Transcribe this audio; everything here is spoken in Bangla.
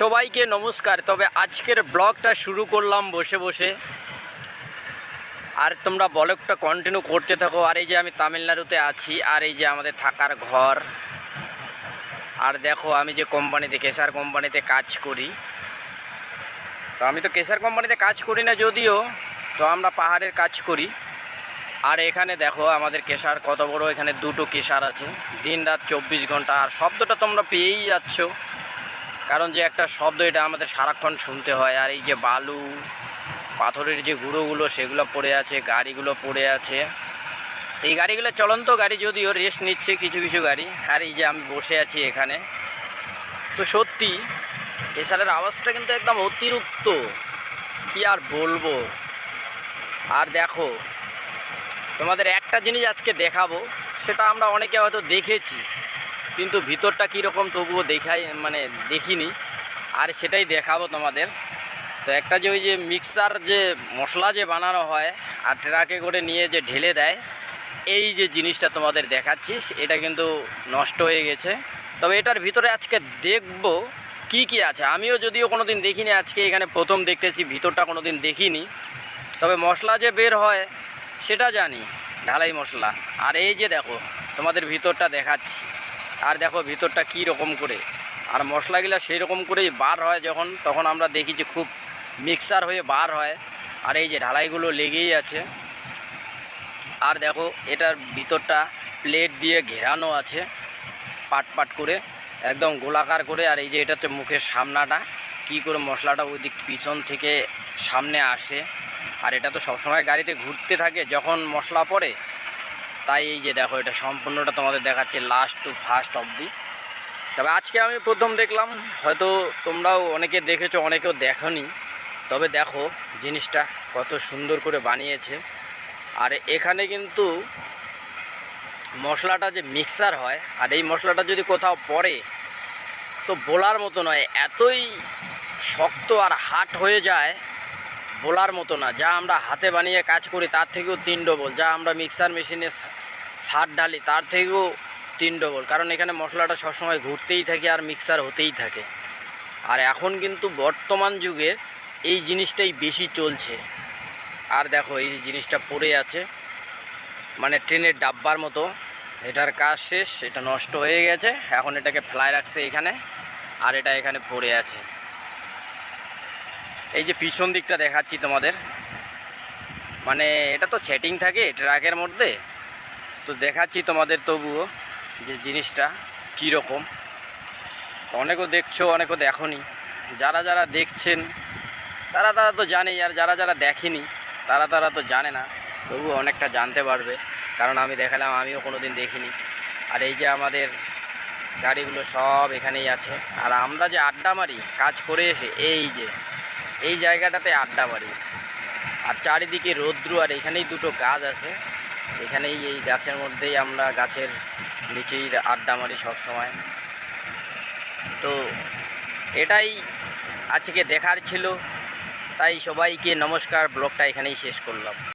সবাইকে নমস্কার। তবে আজকের ব্লগটা শুরু করলাম বসে বসে। আর তোমরা ব্লগটা কন্টিনিউ করতে থাকো। আর এই যে আমি তামিলনাড়ুতে আছি, আর এই যে আমাদের থাকার ঘর। আর দেখো, আমি যে কোম্পানিতে কেসার কোম্পানিতে কাজ করি। তো আমি তো কেসার কোম্পানিতে কাজ করি না যদিও, তো আমরা পাহাড়ের কাজ করি। আর এখানে দেখো, আমাদের কেশার কত বড়, এখানে দুটো কেশার আছে। দিন রাত চব্বিশ ঘণ্টা, আর শব্দটা তোমরা পেয়েই যাচ্ছ। কারণ যে একটা শব্দ, এটা আমাদের সারাক্ষণ শুনতে হয়। আর এই যে বালু, পাথরের যে গুঁড়োগুলো, সেগুলো পড়ে আছে, গাড়িগুলো পড়ে আছে। এই গাড়িগুলো চলন্ত গাড়ি যদিও, রেস্ট নিচ্ছে কিছু কিছু গাড়ি। আর এই যে আমি বসে আছি এখানে। তো সত্যি কেশারের আওয়াজটা কিন্তু একদম অতিরিক্ত। কি আর বলব? আর দেখো, তোমাদের একটা জিনিস আজকে দেখাবো, সেটা আমরা অনেকে হয়তো দেখেছি। কিন্তু ভিতরটা কীরকম তবুও দেখাই মানে দেখিনি। আর সেটাই দেখাবো তোমাদের। তো একটা যে ওই যে মিক্সার যে মশলা যে বানানো হয়, আর ট্রাকে করে নিয়ে যে ঢেলে দেয়, এই যে জিনিসটা তোমাদের দেখাচ্ছি, এটা কিন্তু নষ্ট হয়ে গেছে। তবে এটার ভিতরে আজকে দেখব কি কি আছে। আমিও যদিও কোনো দিন দেখিনি, আজকে এখানে প্রথম দেখতেছি, ভিতরটা কোনো দিন দেখিনি। তবে মশলা যে বের হয়, সেটা জানি, ঢালাই মশলা। আর এই যে দেখো, তোমাদের ভিতরটা দেখাচ্ছি। আর দেখো ভিতরটা কী রকম করে। আর মশলাগুলো সেই রকম করেই বার হয় যখন, তখন আমরা দেখি যে খুব মিক্সার হয়ে বার হয়। আর এই যে ঢালাইগুলো লেগেই আছে। আর দেখো এটার ভিতরটা প্লেট দিয়ে ঘেরানো আছে, পাট পাট করে, একদম গোলাকার করে। আর এই যে এটা হচ্ছে মুখের সামনাটা, কি করে মশলাটা ওই দিক পিছন থেকে সামনে আসে। আর এটা তো সবসময় গাড়িতে ঘুরতে থাকে, যখন মশলা পড়ে তাই এই যে দেখো, এটা সম্পূর্ণটা তোমাদের দেখাচ্ছে লাস্ট টু ফার্স্ট অবধি। তবে আজকে আমি প্রথম দেখলাম, হয়তো তোমরাও অনেকে দেখেছ, অনেকেও দেখনি। তবে দেখো, জিনিসটা কত সুন্দর করে বানিয়েছে। আর এখানে কিন্তু মশলাটা যে মিক্সার হয়, আর এই মশলাটা যদি কোথাও পড়ে, তো বলার মতো নয়, এতই শক্ত আর হাট হয়ে যায় বলার মতো না। যা আমরা হাতে বানিয়ে কাজ করি, তার থেকেও তিন ডবল যা আমরা মিক্সার মেশিনে সার ঢালি, তার থেকেও তিন ডবল কারণ এখানে মশলাটা সবসময় ঘুরতেই থাকে আর মিক্সার হতেই থাকে। আর এখন কিন্তু বর্তমান যুগে এই জিনিসটাই বেশি চলছে। আর দেখো, এই জিনিসটা পড়ে আছে। মানে ট্রেনের ডাব্বার মতো। এটার কাজ শেষ, এটা নষ্ট হয়ে গেছে। এখন এটাকে ফেলায় রাখছে এখানে। আর এটা এখানে পড়ে আছে। এই যে পিছন দিকটা দেখাচ্ছি তোমাদের। মানে এটা তো সেটিং থাকে ট্রাকের মধ্যে। তো দেখাচ্ছি তোমাদের তবুও যে জিনিসটা কী রকম তো অনেকেও দেখছ, অনেকেও দেখনি। যারা যারা দেখছেন, তারা তারা তো জানেই, আর যারা যারা দেখেনি, তারা তারা তো জানে না। তবু অনেকটা জানতে পারবে, কারণ আমি দেখালাম, আমিও কোনো দিন দেখিনি। আর এই যে আমাদের গাড়িগুলো সব এখানেই আছে। আর আমরা যে আড্ডা মারি, কাজ করে এসে, এই যে এই জায়গাটাতে আড্ডা বাড়ি আর চারিদিকে রৌদ্র আর এখানেই দুটো গাছ আছে। এখানেই এই গাছের মধ্যেই আমরা গাছের নিচেই আড্ডা মারি সবসময়। তো এটাই আজকে দেখার ছিল। তাই সবাইকে নমস্কার, ব্লগটা এখানেই শেষ করলাম।